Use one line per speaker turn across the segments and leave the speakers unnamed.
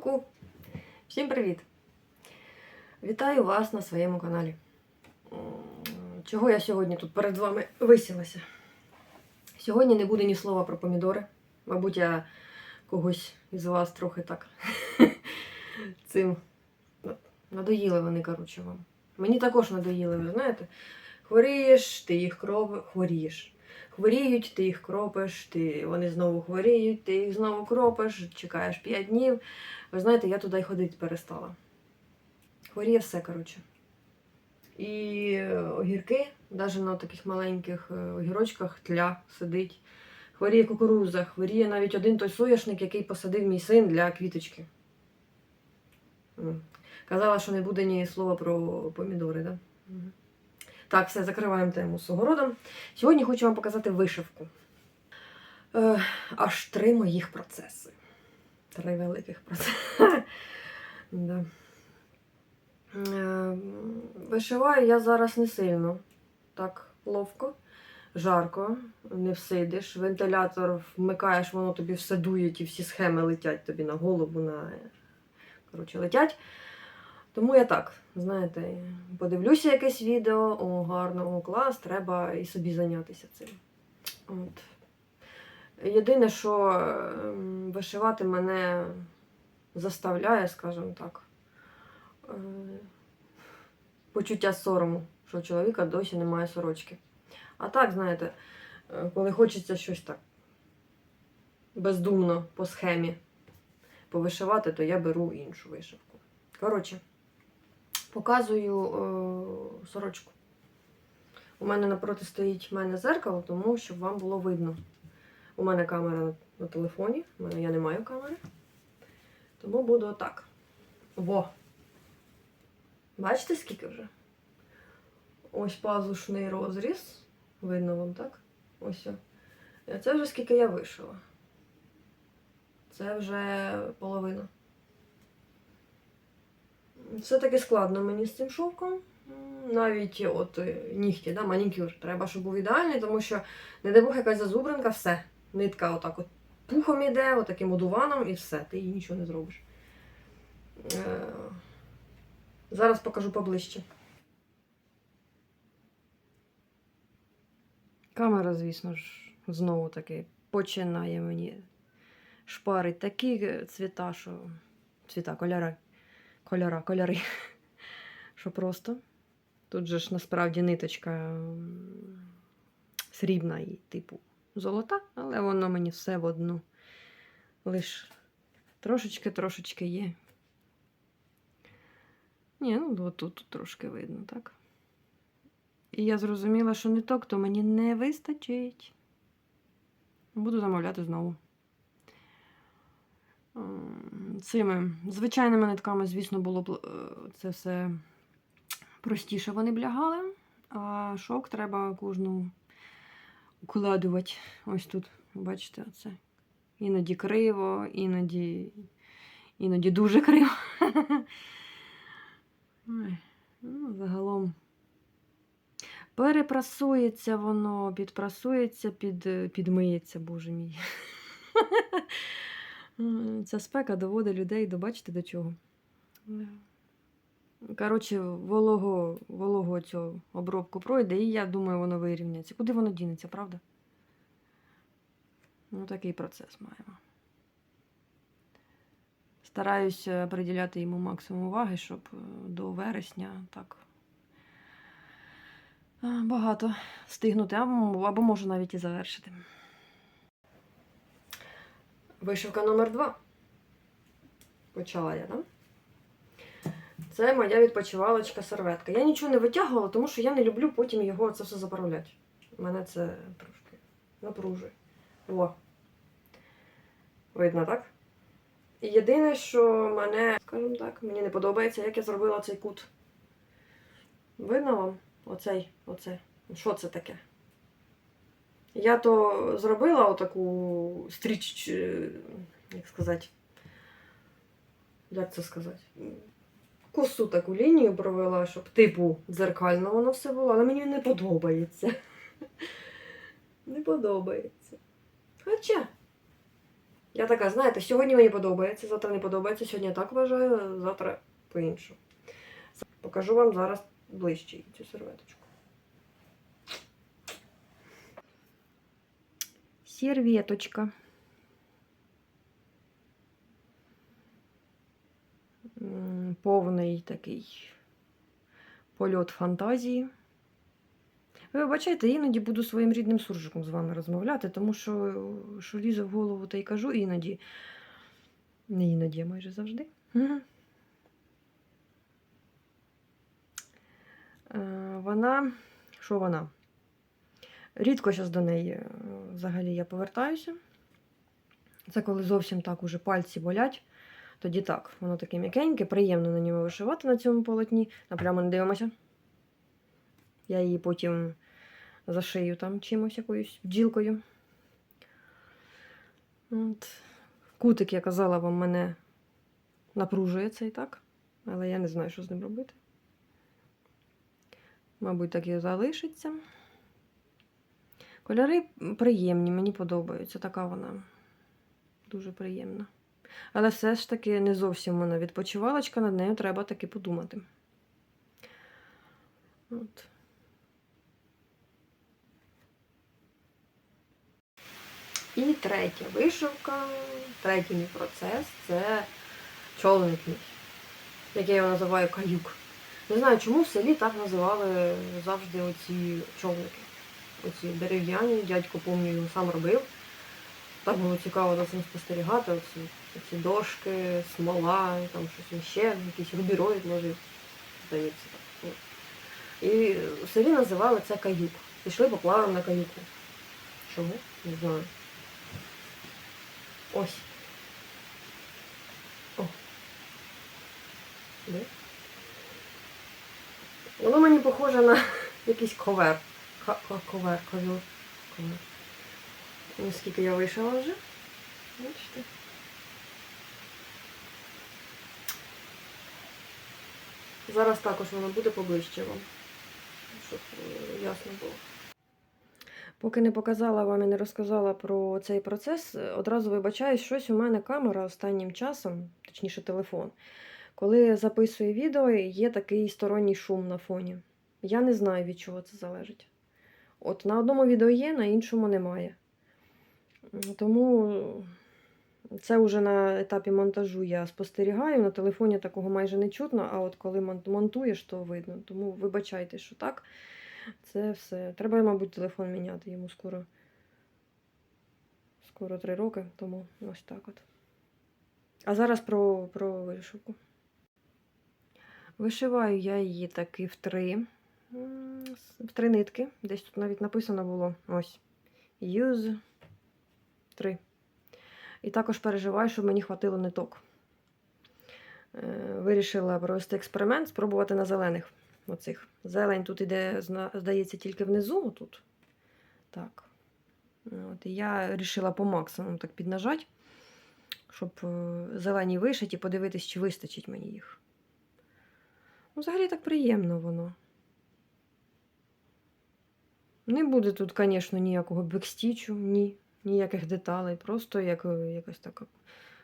Ку-ку! Всім привіт! Вітаю вас на своєму каналі. Чого я сьогодні тут перед вами висілася? Сьогодні не буде ні слова про помідори. Мабуть, я когось із вас трохи так цим надоїли вони, коротше, вам. Мені також надоїли, ви знаєте. Хворієш, ти їх кропиш, хворієш. Хворіють, ти їх кропиш, ти... вони знову хворіють, ти їх знову кропиш, чекаєш 5 днів. Ви знаєте, я туди й ходити перестала. Хворіє все, коротше. І е, огірки, навіть на таких маленьких е, огірочках тля сидить. Хворіє кукуруза, хворіє навіть один той соняшник, який посадив мій син для квіточки. Казала, що не буде ні слова про помідори, да? Так, все, закриваємо тему з огородом. Сьогодні хочу вам показати вишивку. Е, аж три моїх процеси. Три великих процеси. да. е, вишиваю я зараз не сильно. Так, ловко, жарко, не всидиш. Вентилятор вмикаєш, воно тобі все дує, ті всі схеми летять тобі на голову, на... коротше, летять. Тому я так, знаєте, подивлюся якесь відео, о, гарно, о, клас, треба і собі зайнятися цим. От. Єдине, що ем, вишивати мене заставляє, скажімо так, е, почуття сорому, що у чоловіка досі немає сорочки. А так, знаєте, е, коли хочеться щось так бездумно по схемі повишивати, то я беру іншу вишивку. Коротше, показую е, сорочку. У мене напроти стоїть в мене зеркало, тому щоб вам було видно. У мене камера на, телефоні, у мене я не маю камери. Тому буду отак. Во. Бачите, скільки вже? Ось пазушний розріз. Видно вам, так? Ось. Це вже скільки я вишила. Це вже половина. Все-таки складно мені з цим шовком. Навіть от е, нігті, да, манікюр. Треба, щоб був ідеальний, тому що, не дай Бог, якась зазубринка, все. Нитка отак от пухом іде, отаким одуваном і все, ти їй нічого не зробиш. Е, Зараз покажу поближче. Камера, звісно ж, знову таки починає мені шпарить такі е, цвіта, що цвіта, кольори. Кольора, кольори. Що просто. Тут же ж насправді ниточка срібна і типу золота, але воно мені все в одну. Лиш трошечки-трошечки є. Ні, ну от тут, трошки видно, так? І я зрозуміла, що ниток то мені не вистачить. Буду замовляти знову. Цими звичайними нитками, звісно, було б е, це все простіше вони б лягали, а шок треба кожну укладувати. Ось тут, бачите, оце. Іноді криво, іноді, іноді дуже криво. Ну, загалом. Перепрасується воно, підпрасується, під, підмиється, боже мій. Ця спека доводить людей до бачите до чого. Коротше, волого, волого цю обробку пройде, і я думаю, воно вирівняється. Куди воно дінеться, правда? Ну, такий процес маємо. Стараюся приділяти йому максимум уваги, щоб е, до вересня так е, багато встигнути, або, або можу навіть і завершити. Вишивка номер два. Почала я, так? Це моя відпочивалочка серветка. Я нічого не витягувала, тому що я не люблю потім його це все заправляти. Мене це трошки напружує. О. Видно, так? І єдине, що мене, скажімо так, мені не подобається, як я зробила цей кут. Видно вам? Оцей, оце. Що це таке? Я то зробила отаку стріч, як сказати, як це сказати? Косу таку лінію провела, щоб типу дзеркально воно все було, але мені не подобається. Не подобається. Хоча Я така, знаєте, сьогодні мені подобається, завтра не подобається, сьогодні я так вважаю, завтра по-іншому. Покажу вам зараз ближче цю серветочку. Серветочка. Повний такий польот фантазії. Ви вибачайте, іноді буду своїм рідним суржиком з вами розмовляти, тому що, що лізе в голову, та й кажу іноді. Не іноді, а майже завжди. Е, Вона. Що вона? Рідко зараз до неї е, взагалі я повертаюся. Це коли зовсім так уже пальці болять. Тоді так, воно таке м'якеньке, приємно на ньому вишивати на цьому полотні. Напрямо не дивимося. Я її потім зашию там чимось якоюсь бджілкою. От. Кутик, я казала вам, мене напружує цей так, але я не знаю, що з ним робити. Мабуть, так і залишиться. Кольори приємні, мені подобаються. Така вона дуже приємна. Але все ж таки не зовсім вона відпочивалочка, над нею треба таки подумати. От. І третя вишивка, третій мій процес це човник мій, як я називаю каюк. Не знаю, чому в селі так називали завжди оці човники. Оці дерев'яні, дядько помню, його сам робив. Так було цікаво за цим спостерігати. Оці, оці дошки, смола, там щось ще, якийсь рубіроїд може, здається. І в селі називали це каюк. Пішли поплаваємо на каюку. Чому? Не знаю. Ось. О. Де? Воно мені похоже на якийсь ковер. Ковер. ковер. Ну, скільки я вийшла вже. Бачите? Зараз також воно буде поближче вам, щоб е, ясно було. Поки не показала вам і не розказала про цей процес, е, одразу вибачаюсь, щось у мене камера останнім часом, точніше телефон. Коли записую відео, є такий сторонній шум на фоні. Я не знаю, від чого це залежить. От на одному відео є, на іншому немає. Тому це вже на етапі монтажу я спостерігаю. На телефоні такого майже не чутно, а от коли монтуєш, то видно. Тому вибачайте, що так. Це все. Треба, мабуть, телефон міняти йому скоро. Скоро три роки, тому ось так от. А зараз про, про вишивку. Вишиваю я її таки в три. В три нитки. Десь тут навіть написано було ось. Use 3. І також переживаю, щоб мені хватило ниток. Е, Вирішила провести експеримент, спробувати на зелених. Оцих. Зелень тут іде, здається, тільки внизу. Тут. Так. От, і я вирішила по максимуму так піднажати, щоб е, зелені вишиті, подивитись, чи вистачить мені їх. Ну, взагалі так приємно воно. Не буде тут, звісно, ніякого бекстічу, ні, ніяких деталей. Просто як е, якась така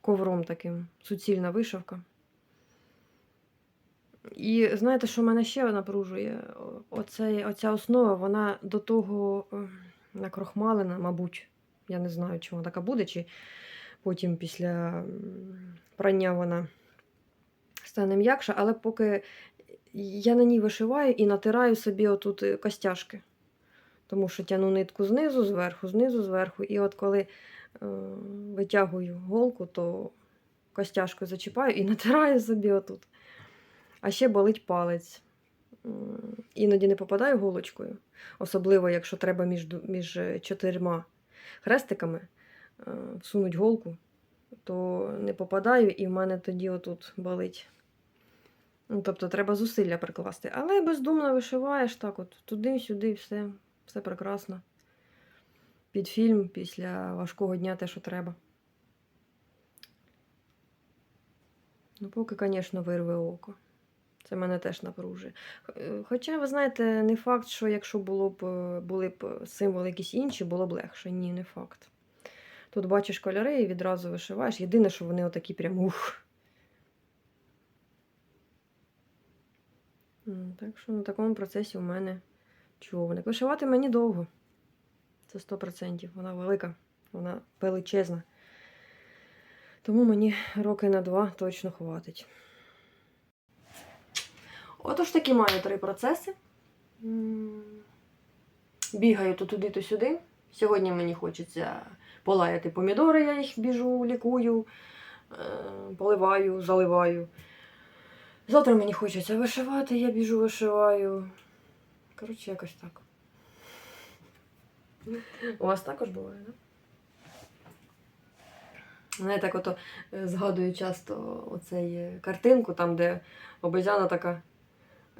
ковром таким суцільна вишивка. І знаєте, що мене ще напружує? Оце, оця основа, вона до того е, накрохмалена, мабуть. Я не знаю, чи вона така буде, чи потім після прання вона стане м'якша, але поки я на ній вишиваю і натираю собі отут е, костяшки. Тому що тяну нитку знизу, зверху, знизу, зверху. І от коли е, витягую голку, то костяшкою зачіпаю і натираю собі отут. А ще болить палець. Іноді не попадаю голочкою, особливо, якщо треба між, між е, чотирма хрестиками е, всунуть голку, то не попадаю, і в мене тоді отут болить. Ну, тобто треба зусилля прикласти. Але бездумно вишиваєш так, от туди-сюди, все, все прекрасно. Під фільм після важкого дня те, що треба. Ну, поки, звісно, вирве око. Це мене теж напружує. Е, Хоча, ви знаєте, не факт, що якщо було б, е, були б символи якісь інші, було б легше. Ні, не факт. Тут бачиш кольори і відразу вишиваєш. Єдине, що вони отакі прям ух. Так що на такому процесі у мене човник. Вишивати мені довго. Це 100%. Вона велика, вона величезна. Тому мені роки на два точно хватить. Отож такі маю три процеси. Бігаю то туди, то сюди. Сьогодні мені хочеться полаяти помідори, я їх біжу, лікую, е, поливаю, заливаю. Завтра мені хочеться вишивати, я біжу, вишиваю. Коротше, якось так. У вас також буває, так? Знаєте, так ото е, згадую часто оцей е, картинку, там, де обезьяна така.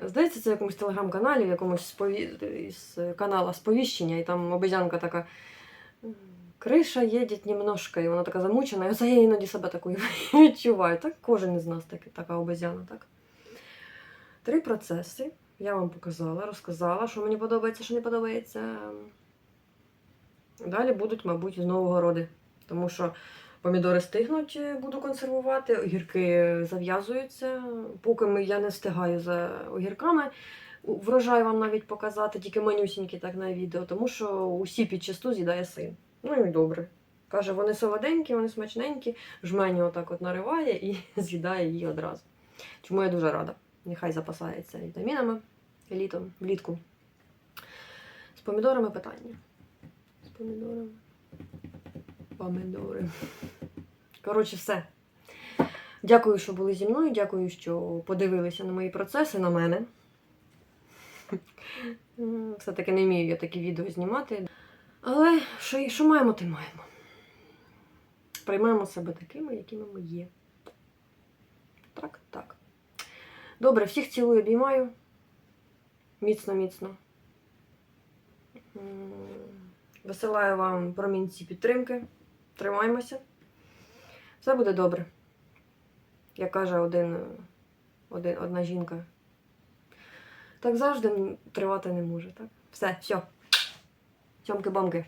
Здається, це в якомусь телеграм-каналі, в якомусь спові... із канала сповіщення, і там обезьянка така. Криша їде немножко, і вона така замучена, і оце я іноді себе такою відчуваю. Так кожен із нас так, така обезьяна, так? Три процеси. Я вам показала, розказала, що мені подобається, що не подобається. Далі будуть, мабуть, знову городи. Тому що помідори стигнуть, е, буду консервувати, огірки зав'язуються. Поки я не встигаю за огірками. Врожай вам навіть показати, тільки манюсінькі так на відео, тому що усі під чисту з'їдає син. Ну і добре. Каже, вони солоденькі, вони смачненькі, жменю отак от нариває і з'їдає її одразу. Чому я дуже рада. Нехай запасається вітамінами літом, влітку. З помідорами питання. З помідорами. Помідори. Коротше, все. Дякую, що були зі мною. Дякую, що подивилися на мої процеси, на мене. Все-таки не вмію я такі відео знімати. Але що, що маємо, те маємо. Приймаємо себе такими, якими ми є. Так, так. Добре, всіх цілую, обіймаю. Міцно, міцно. Висилаю вам промінці підтримки. Тримаймося. Все буде добре. Як каже один, один, одна жінка. Так завжди тривати не може, так? Все, все. Цьомки-бомки.